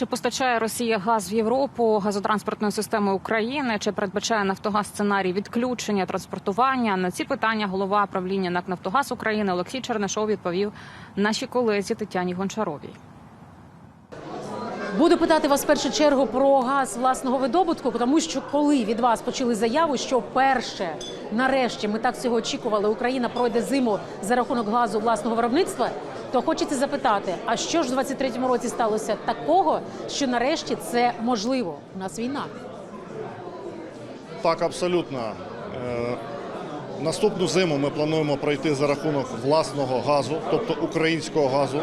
Чи постачає Росія газ в Європу газотранспортною системою України? Чи передбачає Нафтогаз сценарій відключення транспортування? На ці питання голова правління НАК Нафтогаз України Олексій Чернишов відповів нашій колезі Тетяні Гончаровій. Буду питати вас в першу чергу про газ власного видобутку, тому що коли від вас почули заяву, що перше, нарешті, ми так цього очікували, Україна пройде зиму за рахунок газу власного виробництва, то хочеться запитати: а що ж в 23-му році сталося такого, що нарешті це можливо? У нас війна. Так, абсолютно. Е, Наступну зиму ми плануємо пройти за рахунок власного газу, тобто українського газу,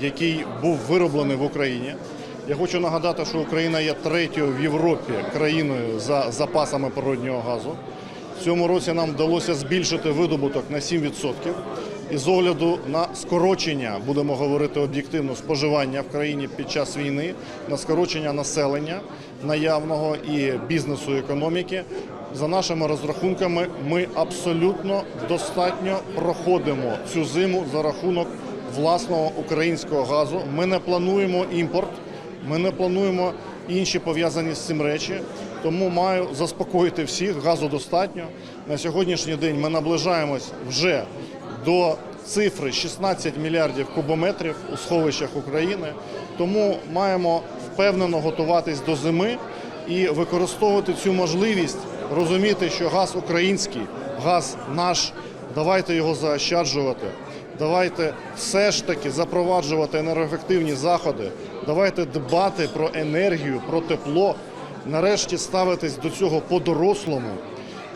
який був вироблений в Україні. Я хочу нагадати, що Україна є третьою в Європі країною за запасами природнього газу. В цьому році нам вдалося збільшити видобуток на 7%. І з огляду на скорочення, будемо говорити об'єктивно, споживання в країні під час війни, на скорочення населення наявного і бізнесу і економіки, за нашими розрахунками, ми абсолютно достатньо проходимо цю зиму за рахунок власного українського газу. Ми не плануємо імпорт, ми не плануємо інші пов'язані з цим речі. Тому маю заспокоїти всіх, газу достатньо. На сьогоднішній день ми наближаємось вже до цифри 16 мільярдів кубометрів у сховищах України. Тому маємо впевнено готуватись до зими і використовувати цю можливість, розуміти, що газ український, газ наш. Давайте його заощаджувати. Давайте все ж таки запроваджувати енергоефективні заходи. Давайте дбати про енергію, про тепло. Нарешті ставитись до цього по-дорослому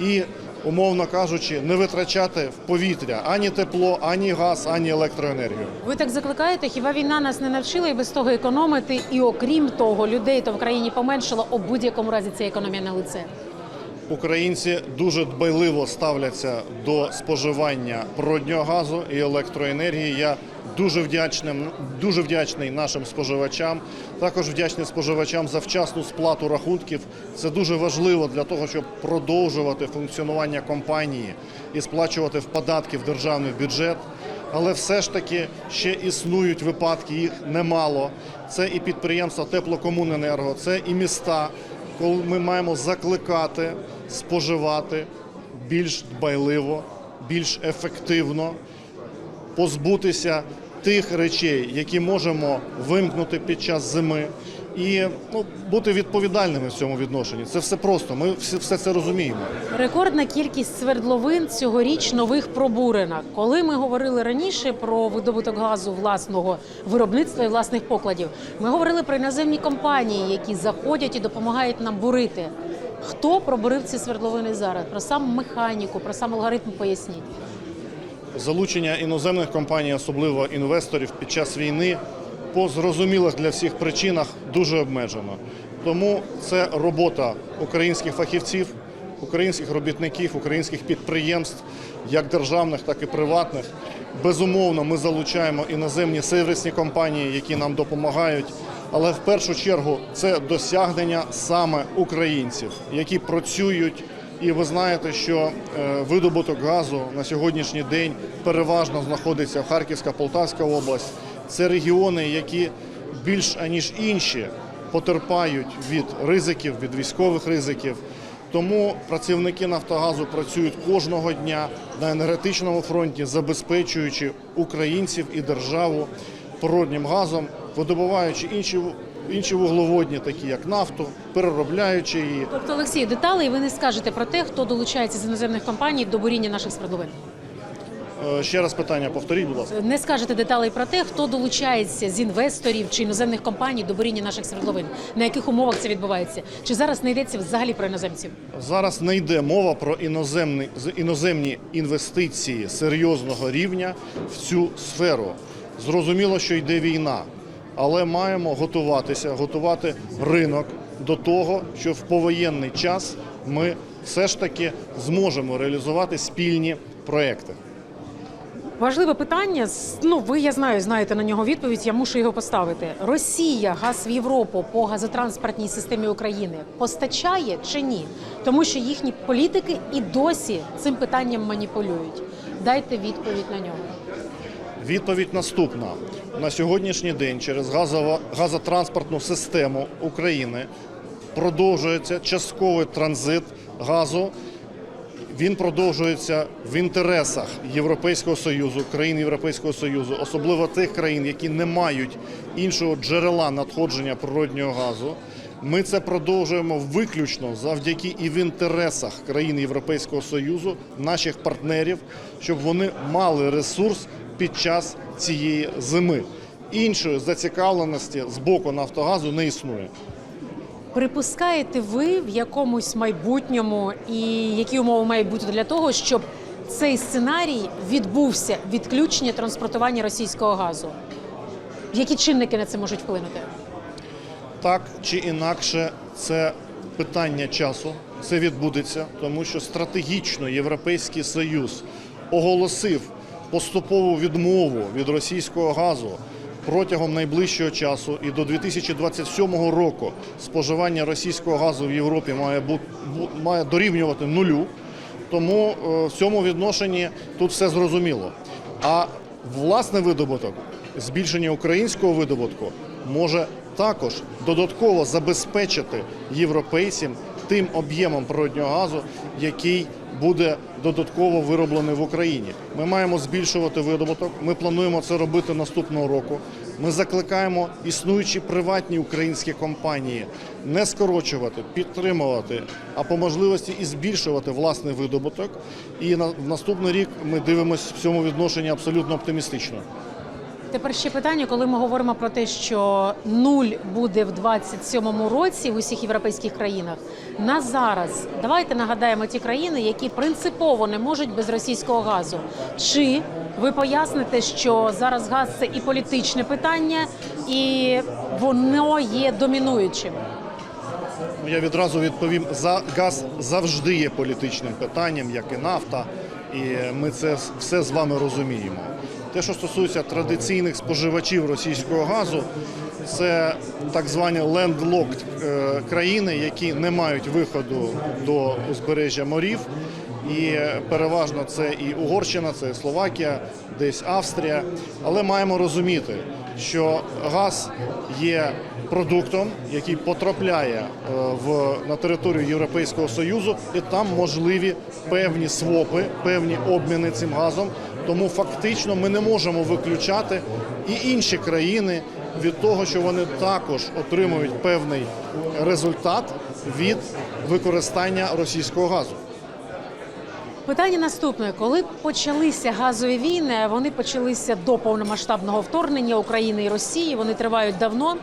і, умовно кажучи, не витрачати в повітря ані тепло, ані газ, ані електроенергію. Ви так закликаєте? Хіба війна нас не навчила і без того економити? І окрім того, людей то в країні поменшало, у будь-якому разі ця економія на лице. Українці дуже дбайливо ставляться до споживання природнього газу і електроенергії. Я дуже вдячним, дуже вдячний нашим споживачам. Також вдячний споживачам за вчасну сплату рахунків. Це дуже важливо для того, щоб продовжувати функціонування компанії і сплачувати в податки в державний бюджет. Але все ж таки ще існують випадки, їх немало. Це і підприємства теплокомуненерго, це і міста, коли ми маємо закликати споживати більш дбайливо, більш ефективно, позбутися тих речей, які можемо вимкнути під час зими, і ну, бути відповідальними в цьому відношенні. Це все просто. Ми всі все це розуміємо. Рекордна кількість свердловин цьогоріч нових пробурена. Коли ми говорили раніше про видобуток газу власного виробництва і власних покладів, ми говорили про іноземні компанії, які заходять і допомагають нам бурити. Хто пробурив ці свердловини зараз? Про сам механіку, про сам алгоритм поясніть. Залучення іноземних компаній, особливо інвесторів, під час війни по зрозумілих для всіх причинах дуже обмежено. Тому це робота українських фахівців, українських робітників, українських підприємств, як державних, так і приватних. Безумовно, ми залучаємо іноземні сервісні компанії, які нам допомагають. Але в першу чергу це досягнення саме українців, які працюють. І ви знаєте, що е, видобуток газу на сьогоднішній день переважно знаходиться в Харківська, Полтавська область. Це регіони, які більш аніж інші потерпають від ризиків, від військових ризиків. Тому працівники Нафтогазу працюють кожного дня на енергетичному фронті, забезпечуючи українців і державу природнім газом, видобуваючи інші інші вуглеводні, такі як нафту, переробляючи її. Тобто, Олексій, деталей ви не скажете про те, хто долучається з іноземних компаній до буріння наших свердловин. Е, Ще раз питання повторіть, будь ласка. Не скажете деталей про те, хто долучається з інвесторів чи іноземних компаній до буріння наших свердловин. На яких умовах це відбувається? Чи зараз не йдеться взагалі про іноземців? Зараз не йде мова про іноземні, іноземні інвестиції серйозного рівня в цю сферу. Зрозуміло, що йде війна, але маємо готуватися, готувати ринок до того, що в повоєнний час ми все ж таки зможемо реалізувати спільні проекти. Важливе питання. Ну ви я знаю, знаєте на нього відповідь. Я мушу його поставити. Росія газ в Європу по газотранспортній системі України постачає чи ні? Тому що їхні політики і досі цим питанням маніпулюють. Дайте відповідь на нього. Відповідь наступна: на сьогоднішній день через газово- газотранспортну систему України продовжується частковий транзит газу. Він продовжується в інтересах Європейського союзу, країн Європейського союзу, особливо тих країн, які не мають іншого джерела надходження природнього газу. Ми це продовжуємо виключно завдяки і в інтересах країн Європейського союзу, наших партнерів, щоб вони мали ресурс під час цієї зими. Іншої зацікавленості з боку Нафтогазу не існує. Припускаєте ви в якомусь майбутньому, і які умови мають бути для того, щоб цей сценарій відбувся відключення транспортування російського газу? Які чинники на це можуть вплинути? Так чи інакше, це питання часу. Це відбудеться, тому що стратегічно Європейський Союз оголосив поступову відмову від російського газу протягом найближчого часу. І до 2027 року споживання російського газу в Європі має бути має дорівнювати нулю. Тому е, в цьому відношенні тут все зрозуміло. А власний видобуток, збільшення українського видобутку може також додатково забезпечити європейцям тим об'ємом природнього газу, який буде додатково вироблений в Україні. Ми маємо збільшувати видобуток. Ми плануємо це робити наступного року. Ми закликаємо існуючі приватні українські компанії не скорочувати, підтримувати, а по можливості і збільшувати власний видобуток. І на наступний рік ми дивимося в цьому відношенні абсолютно оптимістично. Тепер ще питання, коли ми говоримо про те, що нуль буде в 27-му році в усіх європейських країнах. На зараз давайте нагадаємо ті країни, які принципово не можуть без російського газу. Чи ви поясните, що зараз газ це і політичне питання, і воно є домінуючим? Ну, Я відразу відповім: за газ завжди є політичним питанням, як і нафта, і ми це все з вами розуміємо. Те, що стосується традиційних споживачів російського газу, це так звані лендлокт країни, які не мають виходу до узбережжя морів. І переважно це і Угорщина, це і Словакія, десь Австрія. Але маємо розуміти, що газ є продуктом, який потрапляє е, в на територію Європейського союзу, і там можливі певні свопи, певні обміни цим газом. Тому фактично ми не можемо виключати і інші країни від того, що вони також отримують певний результат від використання російського газу. Питання наступне: коли почалися газові війни, вони почалися до повномасштабного вторгнення України і Росії. Вони тривають давно.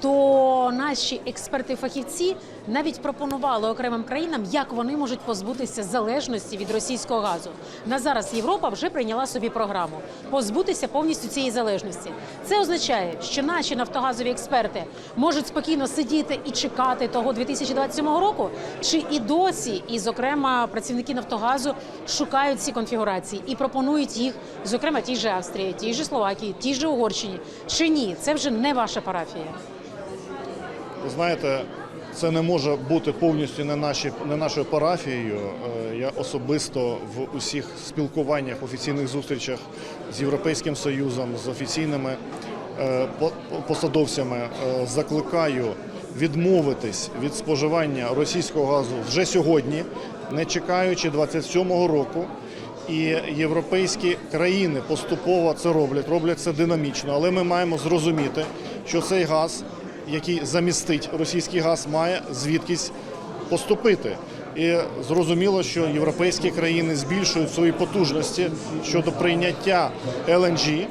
То наші експерти-фахівці навіть пропонували окремим країнам, як вони можуть позбутися залежності від російського газу. На зараз Європа вже прийняла собі програму позбутися повністю цієї залежності. Це означає, що наші нафтогазові експерти можуть спокійно сидіти і чекати того 2027 року, чи і досі, і зокрема працівники Нафтогазу шукають ці конфігурації і пропонують їх, зокрема тій же Австрії, тій же Словакії, тій же Угорщині. Чи ні, це вже не ваша парафія. Знаєте, це не може бути повністю не, наші, не нашою парафією. Е, Я особисто в усіх спілкуваннях, офіційних зустрічах з Європейським Союзом, з офіційними е, по- посадовцями е, закликаю відмовитись від споживання російського газу вже сьогодні, не чекаючи 27-го року. І європейські країни поступово це роблять, роблять це динамічно. Але ми маємо зрозуміти, що цей газ, який замістить російський газ, має звідкись поступити. І зрозуміло, що європейські країни збільшують свої потужності щодо прийняття LNG.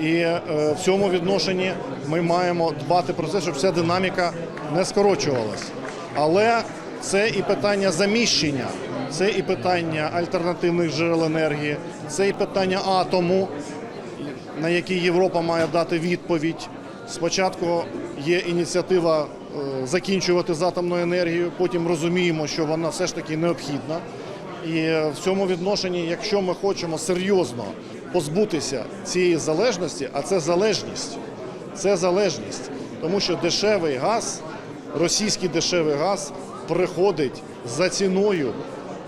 І е, в цьому відношенні ми маємо дбати про те, щоб ця динаміка не скорочувалась. Але це і питання заміщення, це і питання альтернативних джерел енергії, це і питання атому, на які Європа має дати відповідь. Спочатку є ініціатива е, закінчувати з атомною енергією, потім розуміємо, що вона все ж таки необхідна. І в цьому відношенні, якщо ми хочемо серйозно позбутися цієї залежності, а це залежність, це залежність, тому що дешевий газ, російський дешевий газ приходить за ціною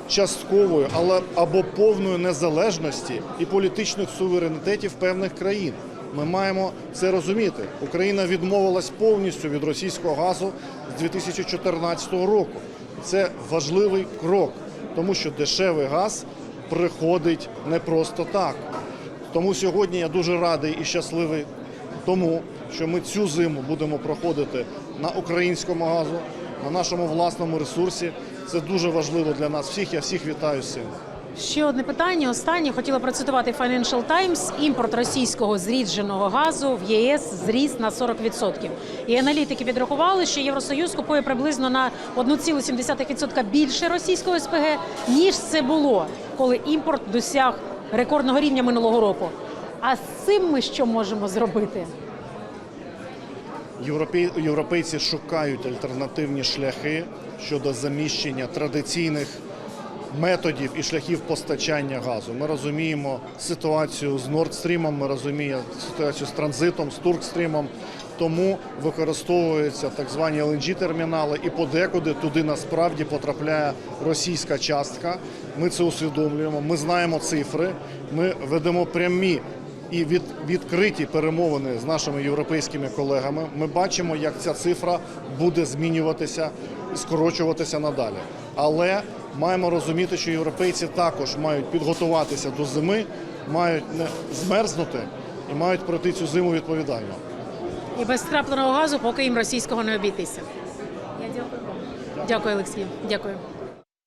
часткової, але або повної незалежності і політичних суверенітетів певних країн. Ми маємо це розуміти. Україна відмовилась повністю від російського газу з 2014 року. Це важливий крок, тому що дешевий газ приходить не просто так. Тому сьогодні я дуже радий і щасливий тому, що ми цю зиму будемо проходити на українському газу, на нашому власному ресурсі. Це дуже важливо для нас всіх. Я всіх вітаю з цим. Ще одне питання. Останнє хотіла процитувати Financial Times. Імпорт російського зрідженого газу в ЄС зріс на 40%. І аналітики підрахували, що Євросоюз купує приблизно на 1,7% більше російського СПГ, ніж це було, коли імпорт досяг рекордного рівня минулого року. А з цим ми що можемо зробити? Європей, європейці шукають альтернативні шляхи щодо заміщення традиційних методів і шляхів постачання газу. Ми розуміємо ситуацію з Stream, ми розуміємо ситуацію з транзитом, з Туркстрімом. Тому використовуються так звані lng термінали і подекуди туди насправді потрапляє російська частка. Ми це усвідомлюємо. Ми знаємо цифри. Ми ведемо прямі і від, відкриті перемовини з нашими європейськими колегами. Ми бачимо, як ця цифра буде змінюватися скорочуватися надалі. Але маємо розуміти, що європейці також мають підготуватися до зими, мають не змерзнути і мають пройти цю зиму відповідально. І без скрапленого газу, поки їм російського не обійтися. Я дякую вам. Дякую, Олексій. Дякую.